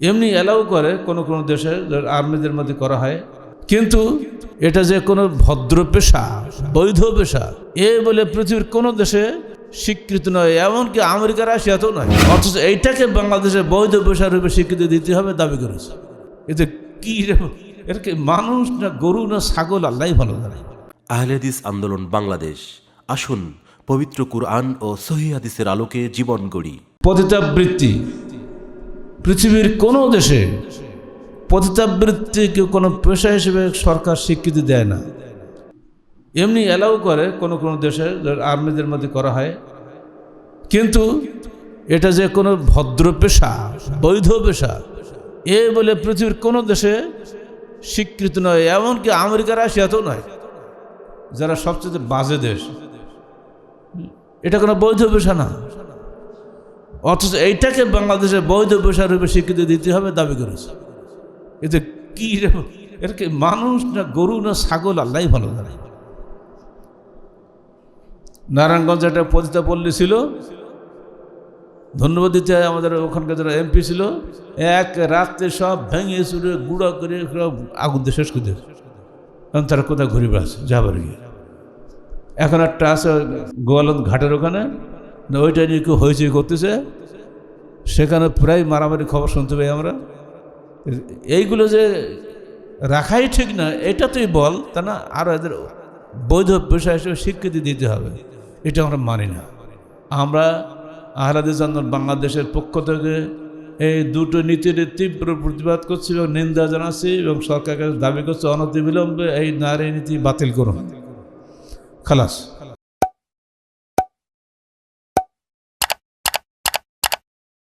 এমনি অ্যালাউ করে কোনো কোনো দেশে আর্মিদের মধ্যে করা হয়। কিন্তু এটা যে কোনো ভদ্র পেশা বৈধ পেশা এ বলে পৃথিবীর কোনো দেশে স্বীকৃত নয় এমনকি আমেরিকা রাশিয়াতেও নয়। অথচ এইটাকে বাংলাদেশে বৈধ পেশা রূপে স্বীকৃতি দিতে হবে দাবি করেছে। এতে কি এটা কি মানুষ না গরু না ছাগল আল্লাহ ভালো জানে। আহলেদিস আন্দোলন বাংলাদেশ আসুন পবিত্র কুরআন ও সহি হাদিসের আলোকে জীবন গড়ি। পতিতাবৃত্তি পৃথিবীর কোনো দেশে পতিতাবৃত্তিকে কোনো পেশা হিসেবে সরকার স্বীকৃতি দেয় না। এমনি অ্যালাউ করে কোনো কোনো দেশে আর্মিদের মধ্যে করা হয়। কিন্তু এটা যে কোনো ভদ্র পেশা, বৈধ পেশা, এ বলে পৃথিবীর কোনো দেশে স্বীকৃত নয়, এমনকি আমেরিকা, রাশিয়াতেও নয়, যারা সবচেয়ে বাজে দেশ। এটা কোনো বৈধ পেশা না। অথচ এইটাকে বাংলাদেশে বৈধ পেশা রূপে স্বীকৃতি দিতে হবে দাবি করেছে। এতে কি এটা কি মানুষ না গরু না ছাগল? আল্লাহ ভালো জানে। নারায়ণগঞ্জে একটা পতিতা পল্লী ছিল। ধন্যবাদ দিতে হয় আমাদের ওখানকার যারা এমপি ছিল। এক রাত্রে সব ভেঙে চুরে গুঁড়া করে সব আগুন দিয়ে শেষ করে। এখন তারা কোথায় ঘুরে বেড়াচ্ছে? যাবার গিয়ে। এখন একটা আছে গোয়ালন্দ ঘাটের ওখানে। না ওইটা নিয়ে কেউ হয়েছে করতেছে, সেখানে প্রায় মারামারি খবর শুনতে পাই আমরা। এইগুলো যে রাখাই ঠিক না এটা তুই বল, তা না? আরও এদের বৈধ পেশা হিসেবে স্বীকৃতি দিতে হবে। এটা আমরা মানি না। আমরা আহলাদিস আন্দোলন বাংলাদেশের পক্ষ থেকে এই দুটো নীতির তীব্র প্রতিবাদ করছি এবং নিন্দা জানাচ্ছি এবং সরকারকে দাবি করছে অনতিবিলম্বে এই নারী নীতি বাতিল করুন। খালাস।